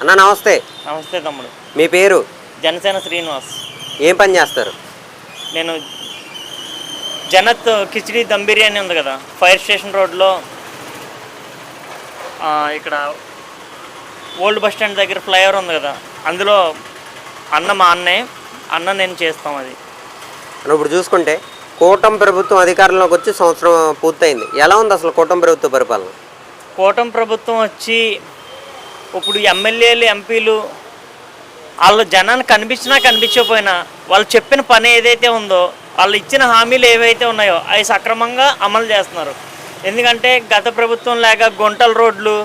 అన్న నమస్తే. నమస్తే తమ్ముడు. మీ పేరు? జనసేన శ్రీనివాస్. ఏం పని చేస్తారు? నేను జనత్ కిచిడి దమ్ బిర్యానీ ఉంది కదా ఫైర్ స్టేషన్ రోడ్లో ఇక్కడ ఓల్డ్ బస్ స్టాండ్ దగ్గర ఫ్లైఓవర్ ఉంది కదా అందులో అన్న మా అన్నయ్య అన్న నేను చేస్తాం అది. ఇప్పుడు చూసుకుంటే కూటమి ప్రభుత్వం అధికారంలోకి వచ్చి సంవత్సరం పూర్తయింది. ఎలా ఉంది అసలు కూటమి ప్రభుత్వ పరిపాలన? కూటమి ప్రభుత్వం వచ్చి ఇప్పుడు ఎమ్మెల్యేలు ఎంపీలు వాళ్ళు జనాన్ని కనిపించినా కనిపించకపోయినా వాళ్ళు చెప్పిన పని ఏదైతే ఉందో వాళ్ళు ఇచ్చిన హామీలు ఏవైతే ఉన్నాయో అవి సక్రమంగా అమలు చేస్తున్నారు. ఎందుకంటే గత ప్రభుత్వం లేక గుంటల రోడ్లు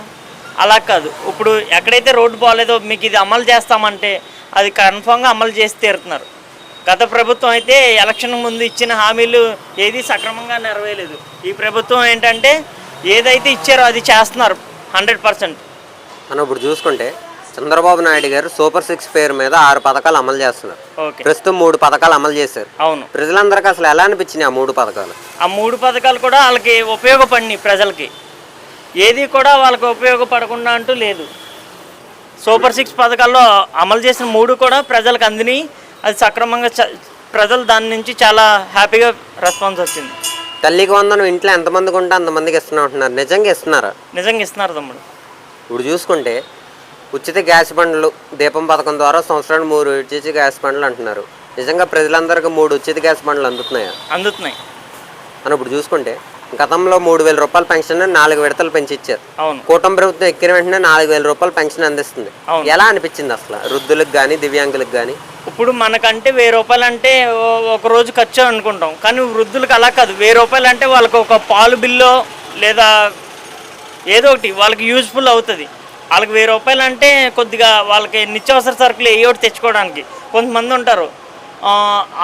అలా కాదు. ఇప్పుడు ఎక్కడైతే రోడ్డు బాగాలేదో మీకు ఇది అమలు చేస్తామంటే అది కన్ఫామ్గా అమలు చేసి తీరుతున్నారు. గత ప్రభుత్వం అయితే ఎలక్షన్ ముందు ఇచ్చిన హామీలు ఏది సక్రమంగా నెరవేయలేదు ఈ ప్రభుత్వం ఏంటంటే ఏదైతే ఇచ్చారో అది చేస్తున్నారు హండ్రెడ్ పర్సెంట్. మనం ఇప్పుడు చూసుకుంటే చంద్రబాబు నాయుడు గారు సూపర్ సిక్స్ పేరు మీద ఆరు పథకాలు అమలు చేస్తున్నారు. ప్రస్తుతం మూడు పథకాలు అమలు చేశారు. అవును. ప్రజలందరికీ అసలు ఎలా అనిపించినాయి ఆ మూడు పథకాలు? ఆ మూడు పథకాలు కూడా వాళ్ళకి ఉపయోగపడినాయి ప్రజలకి. ఏది కూడా వాళ్ళకి ఉపయోగపడకుండా అంటూ లేదు. సూపర్ సిక్స్ పథకాల్లో అమలు చేసిన మూడు కూడా ప్రజలకు అందినాయి. అది సక్రమంగా ప్రజలు దాని నుంచి చాలా హ్యాపీగా రెస్పాన్స్ వచ్చింది. తల్లికి వందనం ఇంట్లో ఎంతమందికి ఉంటే అంతమందికి ఇస్తున్నా ఉంటున్నారు నిజంగా ఇస్తున్నారా? నిజంగా ఇస్తున్నారు తమ్ముడు. ఇప్పుడు చూసుకుంటే ఉచిత గ్యాస్ బండ్లు దీపం పథకం ద్వారా సంవత్సరానికి మూడు ఉచిత గ్యాస్ బండ్లు అంటున్నారు. నిజంగా ప్రజలందరికీ మూడు ఉచిత గ్యాస్ బండ్లు అందుతున్నాయా? అందుతున్నాయి. అని ఇప్పుడు చూసుకుంటే గతంలో మూడు వేల రూపాయల పెన్షన్ నాలుగు విడతలు పెంచి ఇచ్చారు కూటమి ప్రభుత్వం ఎక్కిన వెంటనే నాలుగు వేల రూపాయల పెన్షన్ అందిస్తుంది. ఎలా అనిపించింది అసలు? వృద్ధులకు కానీ దివ్యాంగులకు కానీ ఇప్పుడు మనకంటే వెయ్యి రూపాయలు అంటే ఒక రోజు ఖర్చు అనుకుంటాం. కానీ వృద్ధులకు అలా కాదు. వెయ్యి రూపాయలు అంటే వాళ్ళకి ఒక పాలు బిల్లో లేదా ఏదో ఒకటి వాళ్ళకి యూజ్ఫుల్ అవుతుంది. వాళ్ళకి వెయ్యి రూపాయలు అంటే కొద్దిగా వాళ్ళకి నిత్యావసర సరుకులు ఏ ఒకటి తెచ్చుకోవడానికి. కొంతమంది ఉంటారు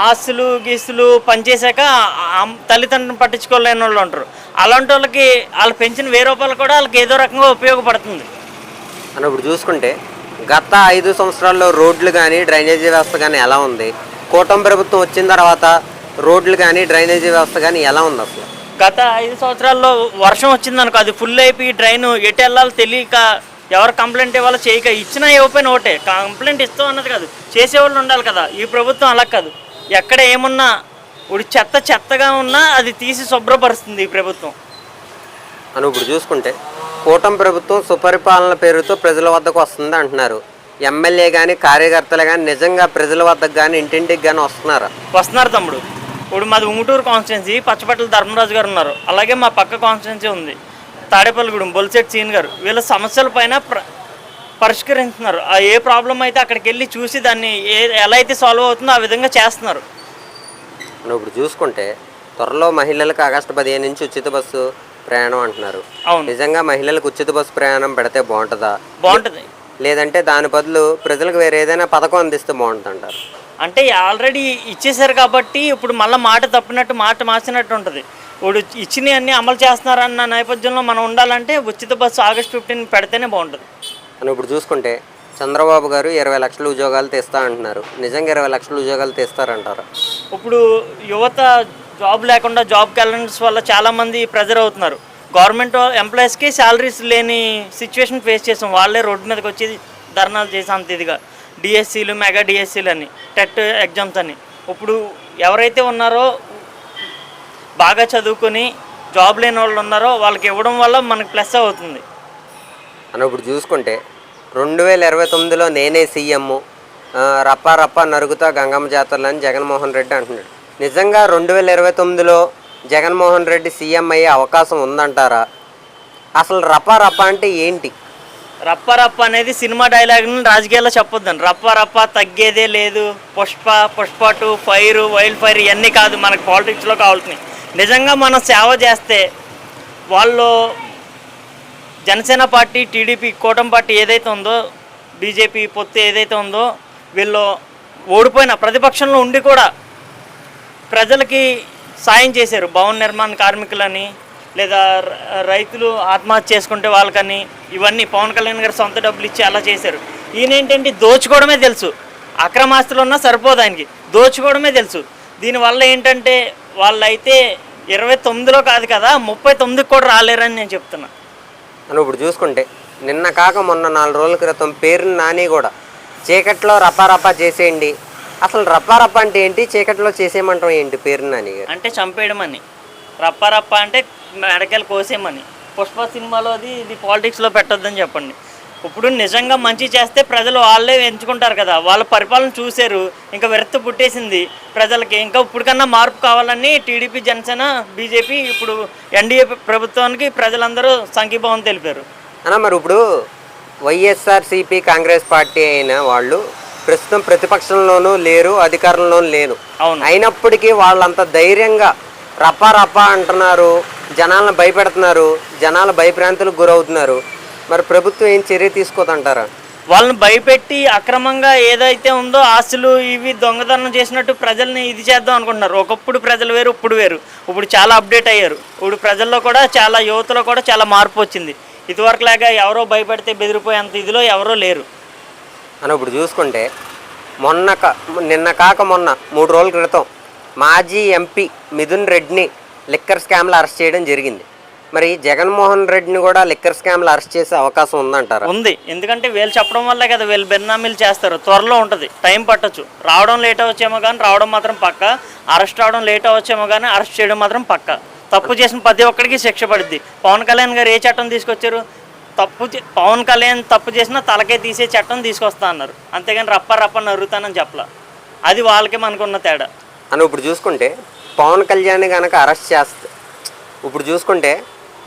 ఆస్తులు గీస్తులు పనిచేశాక తల్లిదండ్రులు తల్లిదండ్రులను పట్టించుకోలేని వాళ్ళు ఉంటారు. అలాంటి వాళ్ళకి వాళ్ళు పెంచిన వెయ్యి రూపాయలు కూడా వాళ్ళకి ఏదో రకంగా ఉపయోగపడుతుంది. మనం ఇప్పుడు చూసుకుంటే గత ఐదు సంవత్సరాల్లో రోడ్లు కానీ డ్రైనేజీ వ్యవస్థ కానీ ఎలా ఉంది? కూటమి ప్రభుత్వం వచ్చిన తర్వాత రోడ్లు కానీ డ్రైనేజీ వ్యవస్థ కానీ ఎలా ఉంది అసలు? గత ఐదు సంవత్సరాల్లో వర్షం వచ్చిందనుకో అది ఫుల్ అయిపోయి డ్రైన్ ఎటు వెళ్ళాలో తెలియక ఎవరు కంప్లైంట్ ఇవ్వాలో చేయక ఇచ్చినా ఇవ్వకపోయినా ఒకటే కంప్లైంట్ ఇస్తాం అన్నది కాదు. చేసేవాళ్ళు ఉండాలి కదా. ఈ ప్రభుత్వం అలా కాదు. ఎక్కడ ఏమున్నా ఇప్పుడు చెత్త చెత్తగా ఉన్నా అది తీసి శుభ్రపరుస్తుంది ఈ ప్రభుత్వం. అని ఇప్పుడు చూసుకుంటే కూటమి ప్రభుత్వం సుపరిపాలన పేరుతో ప్రజల వద్దకు వస్తుంది అంటున్నారు. ఎమ్మెల్యే కానీ కార్యకర్తలు కానీ నిజంగా ప్రజల వద్దకు కానీ ఇంటింటికి కానీ వస్తున్నారా? వస్తున్నారు తమ్ముడు. ఇప్పుడు మాది ఉంగుటూరు కాన్స్టిట్యున్సీ పచ్చపట్ల ధర్మరాజు గారు ఉన్నారు. అలాగే మా పక్క కాన్స్టిట్యున్సీ ఉంది. తాడేపల్లిగూడెం బొలిసెట్ సీన్ గారు. వీళ్ళ సమస్యల పైన ప్ర పరిష్కరిస్తున్నారు. ఆ ఏ ప్రాబ్లం అయితే అక్కడికి వెళ్ళి చూసి దాన్ని ఏ ఎలా అయితే సాల్వ్ అవుతుందో ఆ విధంగా చేస్తున్నారు. నువ్వు ఇప్పుడు చూసుకుంటే త్వరలో మహిళలకు ఆగస్టు పదిహేను నుంచి ఉచిత బస్సు ప్రయాణం అంటున్నారు. అవును. నిజంగా మహిళలకు ఉచిత బస్సు ప్రయాణం పెడితే బాగుంటుందా? బాగుంటుంది. లేదంటే దాని బదులు ప్రజలకు వేరే ఏదైనా పథకం అందిస్తే బాగుంటుంది అంటారు అంటే ఆల్రెడీ ఇచ్చేసారు కాబట్టి ఇప్పుడు మళ్ళీ మాట తప్పినట్టు మాట మార్చినట్టు ఉంటుంది. ఇప్పుడు ఇచ్చినవి అన్నీ అమలు చేస్తున్నారన్న నేపథ్యంలో మనం ఉండాలంటే ఉచిత బస్సు ఆగస్ట్ ఫిఫ్టీన్ పెడితేనే బాగుంటుంది. అని ఇప్పుడు చూసుకుంటే చంద్రబాబు గారు ఇరవై లక్షల ఉద్యోగాలు తెస్తా అంటున్నారు. నిజంగా ఇరవై లక్షల ఉద్యోగాలు తెస్తారంటారా? ఇప్పుడు యువత జాబ్ లేకుండా జాబ్ క్యాలెండర్స్ వల్ల చాలామంది ప్రెజర్ అవుతున్నారు. గవర్నమెంట్ ఎంప్లాయీస్కి శాలరీస్ లేని సిచ్యువేషన్ ఫేస్ చేసాం. వాళ్ళే రోడ్డు మీదకి వచ్చి ధర్నాలు చేసాం అంత ఇదిగా. డిఎస్సీలు మెగా డిఎస్సీలు అని టెట్ ఎగ్జామ్స్ అని. ఇప్పుడు ఎవరైతే ఉన్నారో బాగా చదువుకొని జాబ్ లేని వాళ్ళు ఉన్నారో వాళ్ళకి ఇవ్వడం వల్ల మనకు ప్లస్ అవుతుంది. అని ఇప్పుడు చూసుకుంటే రెండు వేల ఇరవై తొమ్మిదిలో నేనే సీఎం రప్పా రప్పా నరుగుతా గంగమ్మ జాతరలు అని జగన్మోహన్ రెడ్డి అంటున్నాడు. నిజంగా రెండు వేల ఇరవై తొమ్మిదిలో జగన్మోహన్ రెడ్డి సీఎం అయ్యే అవకాశం ఉందంటారా? అసలు రప్ప రప్ప అంటే ఏంటి? రప్ప రప్ప అనేది సినిమా డైలాగ్ని రాజకీయాల్లో చెప్పొద్దండి. రప్ప రప్ప తగ్గేదే లేదు. Pushpa Pushpa two fire wild fire ఇవన్నీ కాదు మనకు పాలిటిక్స్లో కావాల్సినవి. నిజంగా మనం సేవ చేస్తే వాళ్ళు జనసేన పార్టీ టీడీపీ కూటమి పార్టీ ఏదైతే ఉందో బీజేపీ పొత్తు ఏదైతే ఉందో వీళ్ళు ఓడిపోయిన ప్రతిపక్షంలో ఉండి కూడా ప్రజలకి సాయం చేశారు. భవన నిర్మాణ కార్మికులని లేదా రైతులు ఆత్మహత్య చేసుకుంటే వాళ్ళకని ఇవన్నీ పవన్ కళ్యాణ్ గారు సొంత డబ్బులు ఇచ్చి అలా చేశారు. ఈయన ఏంటంటే దోచుకోవడమే తెలుసు. అక్రమాస్తులు ఉన్నా సరిపోదు ఆయనకి. దోచుకోవడమే తెలుసు. దీనివల్ల ఏంటంటే వాళ్ళైతే ఇరవై తొమ్మిదిలో కాదు కదా ముప్పై తొమ్మిదికి కూడా రాలేరని నేను చెప్తున్నా. అని ఇప్పుడు చూసుకుంటే నిన్న కాక మొన్న నాలుగు రోజుల క్రితం పేరుని నాని కూడా చీకట్లో రపా రపా చేసేయండి. అసలు రపా రపా అంటే ఏంటి? చీకట్లో చేసేయమంటాం ఏంటి పేరు నాని అంటే చంపేయడం అని. రప్ప రప్ప అంటే మెడకాయలు కోసేయమని. పుష్ప సినిమాలోది ఇది పాలిటిక్స్లో పెట్టొద్దని చెప్పండి. ఇప్పుడు నిజంగా మంచి చేస్తే ప్రజలు వాళ్ళే ఎంచుకుంటారు కదా. వాళ్ళ పరిపాలన చూశారు ఇంకా విరక్తి పుట్టేసింది ప్రజలకి. ఇంకా ఇప్పటికన్నా మార్పు కావాలని టీడీపీ జనసేన బీజేపీ ఇప్పుడు ఎన్డీఏ ప్రభుత్వానికి ప్రజలందరూ సంఘీభావం తెలిపారు. అన్న మరి ఇప్పుడు వైఎస్ఆర్సిపి కాంగ్రెస్ పార్టీ అయిన వాళ్ళు ప్రస్తుతం ప్రతిపక్షంలోనూ లేరు అధికారంలోనూ లేను అవును. అయినప్పటికీ వాళ్ళంత ధైర్యంగా రపా రపా అంటున్నారు జనాలను భయపెడుతున్నారు జనాలు భయభ్రాంతులకు గురవుతున్నారు. మరి ప్రభుత్వం ఏం చర్య తీసుకోదంటారా? వాళ్ళని భయపెట్టి అక్రమంగా ఏదైతే ఉందో ఆస్తులు ఇవి దొంగతనం చేసినట్టు ప్రజల్ని ఇది చేద్దాం అనుకుంటున్నారు. ఒకప్పుడు ప్రజలు వేరు ఇప్పుడు వేరు. ఇప్పుడు చాలా అప్డేట్ అయ్యారు. ఇప్పుడు ప్రజల్లో కూడా చాలా యువతలో కూడా చాలా మార్పు వచ్చింది. ఇదివరకు లాగా ఎవరో భయపెడితే బెదిరిపోయేంత ఇదిలో ఎవరో లేరు. అని ఇప్పుడు చూసుకుంటే మొన్న క- నిన్న కాక మొన్న మూడు రోజుల క్రితం మాజీ ఎంపీ మిథున్ రెడ్డిని లిక్కర్ స్కామ్లో అరెస్ట్ చేయడం జరిగింది. మరి జగన్మోహన్ రెడ్డిని కూడా లిక్కర్ స్కామ్లో అరెస్ట్ చేసే అవకాశం ఉందంటారా? ఉంది. ఎందుకంటే వీళ్ళు చెప్పడం వల్లే కదా వీళ్ళు బెన్నామీలు చేస్తారు. త్వరలో ఉంటుంది. టైం పట్టొచ్చు. రావడం లేట్ అవ్వచ్చేమో కానీ రావడం మాత్రం పక్క. అరెస్ట్ అవడం లేట్ అవ్వచ్చేమో కానీ అరెస్ట్ చేయడం మాత్రం పక్క. తప్పు చేసిన ప్రతి ఒక్కడికి శిక్ష పడుద్ది. పవన్ కళ్యాణ్ గారు ఏ చట్టం తీసుకొచ్చారు? తప్పు పవన్ కళ్యాణ్ తప్పు చేసినా తలకే తీసే చట్టం తీసుకొస్తా అన్నారు. అంతేగాని రప్ప రప్ప నరుగుతానని చెప్పలా. అది వాళ్ళకి మనకున్న తేడా. అని ఇప్పుడు చూసుకుంటే పవన్ కళ్యాణ్ కనుక అరెస్ట్ చేస్తే ఇప్పుడు చూసుకుంటే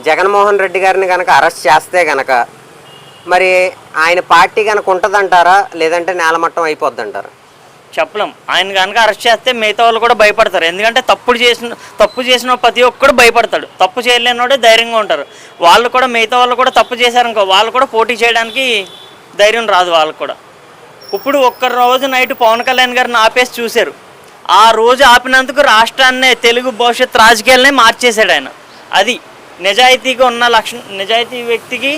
జగన్మోహన్ రెడ్డి గారిని కనుక అరెస్ట్ చేస్తే కనుక మరి ఆయన పార్టీ కనుక ఉంటుందంటారా? లేదంటే నేలమట్టం అయిపోద్దంటారా? చెప్పలేం. ఆయన కనుక అరెస్ట్ చేస్తే మిగతా వాళ్ళు కూడా భయపడతారు. ఎందుకంటే తప్పుడు చేసిన తప్పు చేసిన ప్రతి ఒక్కడు భయపడతాడు. తప్పు చేయలేనోడే ధైర్యంగా ఉంటారు. వాళ్ళు కూడా మిగతా వాళ్ళు కూడా తప్పు చేశారనుకో వాళ్ళు కూడా పోటీ చేయడానికి ధైర్యం రాదు వాళ్ళకు కూడా. ఇప్పుడు ఒక్క రోజు నైట్ పవన్ కళ్యాణ్ గారిని ఆపేసి చూశారు. ఆ రోజు ఆపినందుకు రాష్ట్రాన్నే తెలుగు భవిష్యత్ రాజకీయాలనే మార్చేశాడు ఆయన. అది నిజాయితీగా ఉన్న లక్షణ నిజాయితీ వ్యక్తికి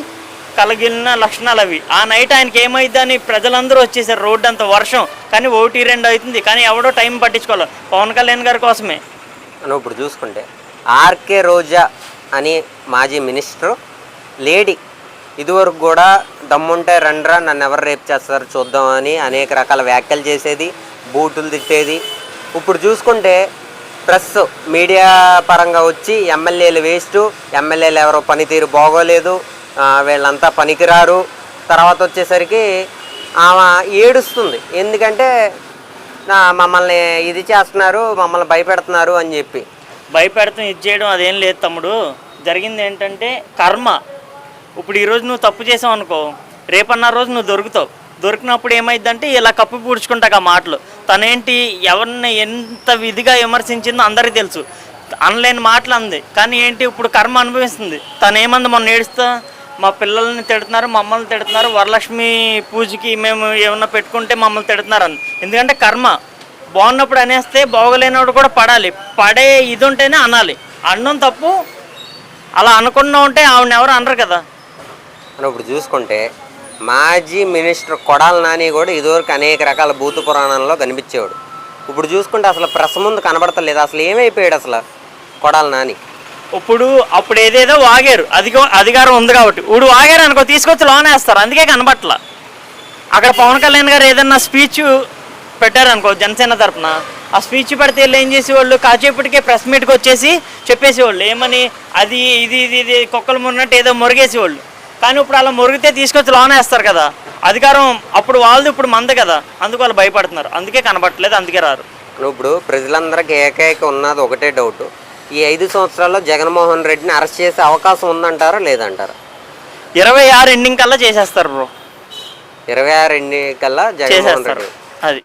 కలిగిన లక్షణాలు అవి. ఆ నైట్ ఆయనకి ఏమైందని ప్రజలందరూ వచ్చేసారు రోడ్డు అంత వర్షం. కానీ ఒకటి రెండు అవుతుంది. కానీ ఎవడో టైం పట్టించుకోవాలి. పవన్ కళ్యాణ్ గారి కోసమే. నువ్వు ఇప్పుడు చూసుకుంటే ఆర్కే రోజా అని మాజీ మినిస్టర్ లేడీ. ఇదివరకు కూడా దమ్ముంటే రండ్రా నన్ను ఎవరు రేపు చేస్తారు చూద్దామని అనేక రకాల వ్యాఖ్యలు చేసేది బూటులు తిట్టేది ఇప్పుడు చూసుకుంటే ప్రెస్ మీడియా పరంగా వచ్చి ఎమ్మెల్యేలు వేస్ట్ ఎమ్మెల్యేలు ఎవరో పనితీరు బాగోలేదు వీళ్ళంతా పనికిరారు. తర్వాత వచ్చేసరికి ఆమె ఏడుస్తుంది. ఎందుకంటే మమ్మల్ని ఇది చేస్తున్నారు మమ్మల్ని భయపెడుతున్నారు అని చెప్పి. భయపెడతాం ఇది చేయడం అదేం లేదు తమ్ముడు. జరిగింది ఏంటంటే కర్మ. ఇప్పుడు ఈరోజు నువ్వు తప్పు చేసావు అనుకో రేపన్న రోజు నువ్వు దొరుకుతావు. దొరికినప్పుడు ఏమైందంటే ఇలా కప్పు పూడ్చుకుంటాక ఆ మాటలు. తనేంటి ఎవరిని ఎంత విధిగా విమర్శించిందో అందరికీ తెలుసు. అనలేని మాటలు అంది. కానీ ఏంటి ఇప్పుడు కర్మ అనుభవిస్తుంది. తనేమంది మొన్న ఏడుస్తా మా పిల్లల్ని తిడుతున్నారు మమ్మల్ని తిడుతున్నారు వరలక్ష్మి పూజకి మేము ఏమన్నా పెట్టుకుంటే మమ్మల్ని తిడుతున్నారు అని ఎందుకంటే కర్మ. బాగున్నప్పుడు అనేస్తే బాగోలేనప్పుడు కూడా పడాలి. పడే ఇది ఉంటేనే అనాలి. అన్నం తప్పు. అలా అనుకున్నా ఉంటే ఆవిడ ఎవరు అనరు కదా. ఇప్పుడు చూసుకుంటే మాజీ మినిస్టర్ కొడాల నాని కూడా ఇదివరకు అనేక రకాల భూత పురాణాల్లో కనిపించేవాడు. ఇప్పుడు చూసుకుంటే అసలు ప్రెస్ ముందు కనబడతలేదు. అసలు ఏమైపోయాడు అసలు కొడాల నాని? ఇప్పుడు అప్పుడు ఏదేదో వాగారు. అధిక అధికారం ఉంది కాబట్టి. ఇప్పుడు వాగారు అనుకో తీసుకొచ్చి లోన్ వేస్తారు అందుకే కనబట్ల. అక్కడ పవన్ కళ్యాణ్ గారు ఏదన్నా స్పీచ్ పెట్టారనుకో జనసేన తరఫున ఆ స్పీచ్ పెడితే వీళ్ళు ఏం చేసేవాళ్ళు? కాసేపటికే ప్రెస్ మీట్కి వచ్చేసి చెప్పేసేవాళ్ళు. ఏమని? అది ఇది ఇది ఇది కుక్కలు మున్నట్టు ఏదో మురిగేసేవాళ్ళు. కానీ ఇప్పుడు అలా మురిగితే తీసుకొచ్చి లోన్ వేస్తారు కదా. అధికారం అప్పుడు వాళ్ళది ఇప్పుడు మంద కదా. అందుకు వాళ్ళు భయపడుతున్నారు. అందుకే కనబట్టలేదు అందుకే రారు. ఇప్పుడు ప్రజలందరికీ ఏకైక ఉన్నది ఒకటే డౌట్. ఈ ఐదు సంవత్సరాల్లో జగన్మోహన్ రెడ్డిని అరెస్ట్ చేసే అవకాశం ఉందంటారా లేదంటారా? ఇరవై ఆరు ఎండింగ్ కల్లా చేసేస్తారు బ్రో. ఇరవై ఆరు ఎన్నికల్లా జగన్మోహన్ చేసేస్తారు. రెడ్డి.